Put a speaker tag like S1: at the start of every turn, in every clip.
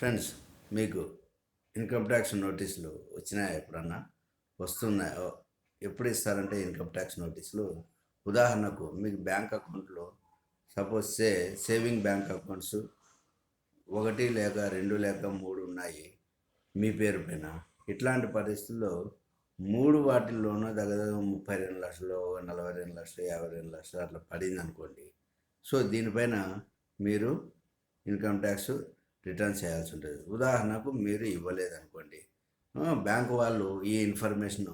S1: Friends మీకు income tax నోటీసులు వచ్చినాయా ఎప్పుడన్నా? వస్తున్నాయో ఎప్పుడు ఇస్తారంటే ఇన్కమ్ ట్యాక్స్ నోటీసులు ఉదాహరణకు మీకు బ్యాంక్ అకౌంట్లో suppose say saving bank accounts ఒకటి లేక రెండు లేక మూడు ఉన్నాయి మీ పేరు పైన. ఇట్లాంటి పరిస్థితుల్లో మూడు వాటిల్లోనూ దగ్గర ముప్పై రెండు లక్షలు నలభై రెండు లక్షలు యాభై రెండు లక్షలు అట్లా పడింది అనుకోండి సో దీనిపైన మీరు ఇన్కమ్ ట్యాక్స్ రిటర్న్ చేయాల్సి ఉంటుంది. ఉదాహరణకు మీరు ఇవ్వలేదనుకోండి. బ్యాంకు వాళ్ళు ఈ ఇన్ఫర్మేషన్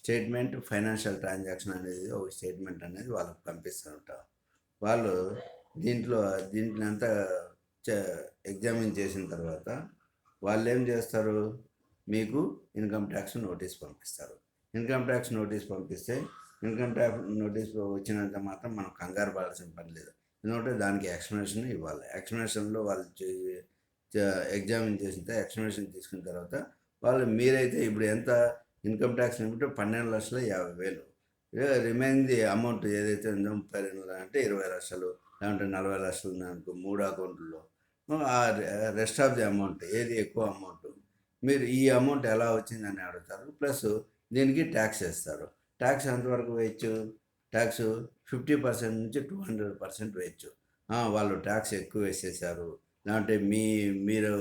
S1: స్టేట్మెంట్ ఫైనాన్షియల్ ట్రాన్సాక్షన్ అనేది ఒక స్టేట్మెంట్ అనేది వాళ్ళకి పంపిస్తుంటారు వాళ్ళు దీంట్లో దీంట్లో అంతా ఎగ్జామిన్ చేసిన తర్వాత వాళ్ళు ఏం చేస్తారు? మీకు ఇన్కమ్ ట్యాక్స్ నోటీస్ పంపిస్తారు. ఇన్కమ్ ట్యాక్స్ నోటీస్ పంపిస్తే ఇన్కమ్ ట్యాక్స్ నోటీస్ వచ్చినంత మాత్రం మనం కంగారు పడాల్సిన పని లేదు. ఎందుకంటే దానికి ఎక్స్ప్లెనేషన్ ఇవ్వాలి. ఎక్స్ప్లెనేషన్లో వాళ్ళు ఎగ్జామిన్ చేసిన ఎక్స్ప్లెనేషన్ తీసుకున్న తర్వాత వాళ్ళు మీరైతే ఇప్పుడు ఎంత ఇన్కమ్ ట్యాక్స్ లిమిట్ పన్నెండు లక్షల యాభై వేలు. రిమైనింగ్ అమౌంట్ ఏదైతే ఉందో ముప్పై రెండు అంటే ఇరవై లక్షలు లేదంటే నలభై లక్షలు ఉందనుకో మూడు అకౌంట్లో ఆ రెస్ట్ ఆఫ్ ది అమౌంట్ ఏది ఎక్కువ అమౌంట్ మీరు ఈ అమౌంట్ ఎలా వచ్చిందని అడుగుతారు. ప్లస్ దీనికి ట్యాక్స్ వేస్తారు. ట్యాక్స్ ఎంతవరకు వేయచ్చు? ట్యాక్స్ ఫిఫ్టీ పర్సెంట్ నుంచి టూ హండ్రెడ్ పర్సెంట్ వేయచ్చు. వాళ్ళు ట్యాక్స్ ఎక్కువ వేసేసారు. లేదంటే మీ మీరు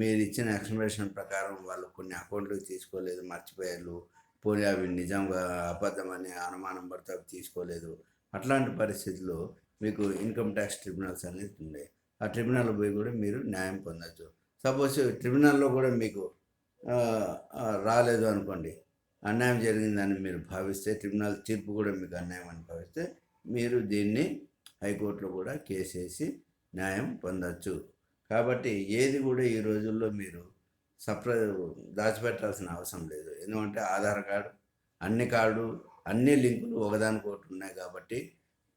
S1: మీరు ఇచ్చిన ఎక్స్ప్లెనేషన్ ప్రకారం వాళ్ళు కొన్ని అకౌంట్లు తీసుకోలేదు మర్చిపోయారు. పోనీ అవి నిజంగా అబద్ధమని అనుమానం పడితే అవి తీసుకోలేదు. అట్లాంటి పరిస్థితుల్లో మీకు ఇన్కమ్ ట్యాక్స్ ట్రిబ్యునల్స్ అనేది ఉంది ఆ ట్రిబ్యునల్ పోయి కూడా మీరు న్యాయం పొందొచ్చు. సపోజ్ ట్రిబ్యునల్లో కూడా మీకు రాలేదు అనుకోండి. అన్యాయం జరిగిందని మీరు భావిస్తే ట్రిబ్యునల్ తీర్పు కూడా మీకు అన్యాయం అని భావిస్తే మీరు దీన్ని హైకోర్టులో కూడా కేసు వేసి న్యాయం పొందవచ్చు కాబట్టి ఏది కూడా ఈ రోజుల్లో మీరు సప్ర దాచిపెట్టాల్సిన అవసరం లేదు. ఎందుకంటే ఆధార్ కార్డు అన్ని కార్డు అన్ని లింకులు ఒకదానికొకటి ఉన్నాయి కాబట్టి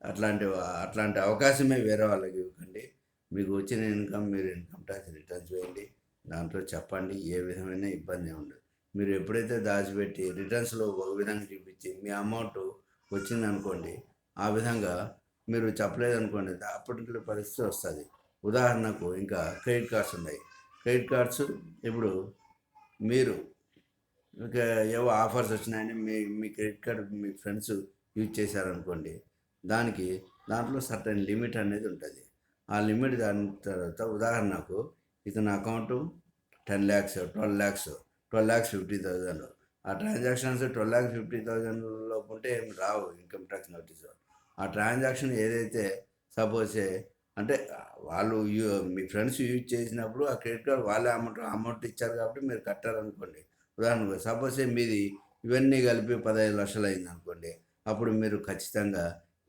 S1: అట్లాంటి అట్లాంటి అవకాశమే వేరే వాళ్ళకి ఇవ్వకండి. మీకు వచ్చిన ఇన్కమ్ మీరు ఇన్కమ్ ట్యాక్స్ రిటర్న్ చేయండి దాంట్లో చెప్పండి ఏ విధమైన ఇబ్బంది ఉండదు. మీరు ఎప్పుడైతే దాచిపెట్టి రిటర్న్స్లో ఒక విధంగా చూపించి మీ అమౌంట్ వచ్చిందనుకోండి ఆ విధంగా మీరు చెప్పలేదు అనుకోండి పరిస్థితి వస్తుంది. ఉదాహరణకు ఇంకా క్రెడిట్ కార్డ్స్ ఉన్నాయి. క్రెడిట్ కార్డ్స్ ఇప్పుడు మీరు ఇంకా ఏవో ఆఫర్స్ వచ్చినాయని మీ మీ క్రెడిట్ కార్డ్ మీ ఫ్రెండ్స్ యూజ్ చేశారనుకోండి దానికి దాంట్లో సర్టన్ లిమిట్ అనేది ఉంటుంది. ఆ లిమిట్ దాని తర్వాత ఉదాహరణకు ఇతని account ten lakhs twelve lakhs twelve lakhs fifty thousand ఆ transactions twelve lakhs fifty thousand లోపు ఉంటే ఏం రావు ఇన్కమ్ ట్యాక్స్ నోటీస్. ఆ ట్రాన్సాక్షన్ ఏదైతే సపోజ్ అంటే వాళ్ళు మీ ఫ్రెండ్స్ యూజ్ చేసినప్పుడు ఆ క్రెడిట్ కార్డ్ వాళ్ళే అమౌంట్ అమౌంట్ ఇచ్చారు కాబట్టి మీరు కట్టారనుకోండి. ఉదాహరణకు సపోజ్ మీది ఇవన్నీ కలిపి పదహైదు లక్షలు అయింది అనుకోండి అప్పుడు మీరు ఖచ్చితంగా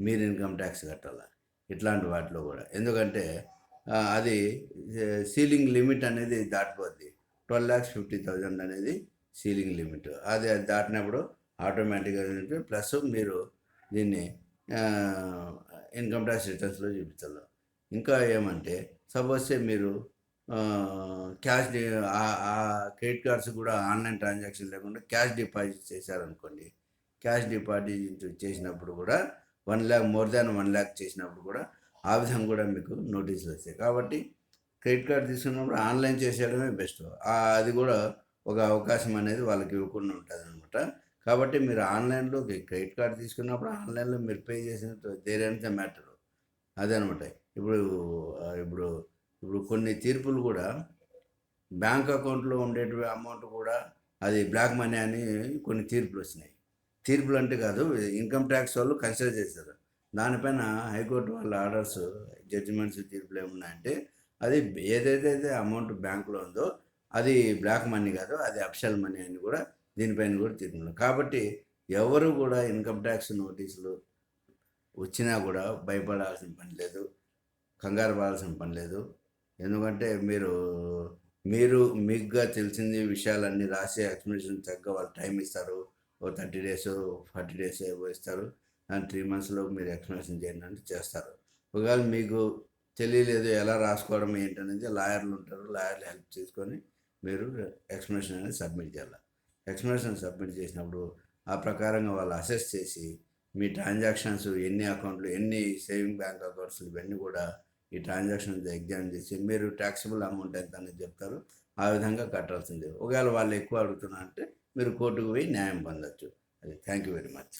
S1: మీరు ఇన్కమ్ ట్యాక్స్ కట్టాలి? ఇట్లాంటి వాటిలో కూడా. ఎందుకంటే అది సీలింగ్ లిమిట్ అనేది దాటిపోద్ది. ట్వెల్వ్ ల్యాక్స్ ఫిఫ్టీ థౌజండ్ అనేది సీలింగ్ లిమిట్. అది దాటినప్పుడు ఆటోమేటిక్గా ప్లస్ మీరు దీన్ని ఇన్కమ్ ట్యాక్స్ రిటర్న్స్లో చూపించాలి ఇంకా ఏమంటే సపోజ్ మీరు క్యాష్ ఆ క్రెడిట్ కార్డ్స్ కూడా ఆన్లైన్ ట్రాన్సాక్షన్ లేకుండా క్యాష్ డిపాజిట్ చేశారనుకోండి క్యాష్ డిపాజిట్ చేసినప్పుడు కూడా one lakh more than one lakh చేసినప్పుడు కూడా ఆ విధంగా కూడా మీకు నోటీసులు వస్తాయి. కాబట్టి క్రెడిట్ కార్డు తీసుకున్నప్పుడు ఆన్లైన్ చేసేయడమే బెస్ట్. అది కూడా ఒక అవకాశం అనేది వాళ్ళకి ఇవ్వకుండా ఉంటుంది అనమాట కాబట్టి మీరు ఆన్లైన్లో క్రెడిట్ కార్డు తీసుకున్నప్పుడు ఆన్లైన్లో మీరు పే చేసిన దేరేంత మ్యాటర్. అదనమాట ఇప్పుడు ఇప్పుడు ఇప్పుడు కొన్ని తీర్పులు కూడా బ్యాంక్ అకౌంట్లో ఉండేటి అమౌంట్ కూడా అది బ్లాక్ మనీ అని కొన్ని తీర్పులు వచ్చినాయి. తీర్పులు అంటే కాదు ఇన్కమ్ ట్యాక్స్ వాళ్ళు కన్సిడర్ చేశారు. దానిపైన హైకోర్టు వాళ్ళ ఆర్డర్స్ జడ్జిమెంట్స్ తీర్పులు ఏమున్నాయంటే అది ఏదైతే అమౌంట్ బ్యాంకులో ఉందో అది బ్లాక్ మనీ కాదు అది అఫిషియల్ మనీ అని కూడా దీనిపైన కూడా తీర్మానం. కాబట్టి ఎవరు కూడా ఇన్కమ్ ట్యాక్స్ నోటీసులు వచ్చినా కూడా భయపడాల్సిన పని లేదు కంగారు పడాల్సిన పని లేదు. ఎందుకంటే మీరు మీరు మీకుగా తెలిసింది విషయాలన్నీ రాసి ఎక్స్ప్లెనేషన్ తగ్గ వాళ్ళు టైం ఇస్తారు. ఓ థర్టీ డేస్ ఫార్టీ డేస్ ఏవో ఇస్తారు. దాని త్రీ మంత్స్లో మీరు ఎక్స్ప్లెనేషన్ చేయండి అంటే చేస్తారు. ఒకవేళ మీకు తెలియలేదు ఎలా రాసుకోవడం ఏంటనేది లాయర్లు ఉంటారు లాయర్లు హెల్ప్ చేసుకొని మీరు ఎక్స్ప్లెనేషన్ అనేది సబ్మిట్ చేయాలి. ఎక్స్ప్లెనేషన్ సబ్మిట్ చేసినప్పుడు ఆ ప్రకారంగా వాళ్ళు అసెస్ చేసి మీ ట్రాన్సాక్షన్స్ ఎన్ని అకౌంట్లు ఎన్ని సేవింగ్ బ్యాంక్ అకౌంట్స్ ఇవన్నీ కూడా ఈ ట్రాన్సాక్షన్ ఎగ్జామ్ చేసి మీరు ట్యాక్సిబుల్ అమౌంట్ ఎంత అనేది చెప్తారు ఆ విధంగా కట్టాల్సిందే. ఒకవేళ వాళ్ళు ఎక్కువ అడుగుతున్నా అంటే మీరు కోర్టుకు పోయి న్యాయం పొందొచ్చు. అది థ్యాంక్ యూ వెరీ మచ్.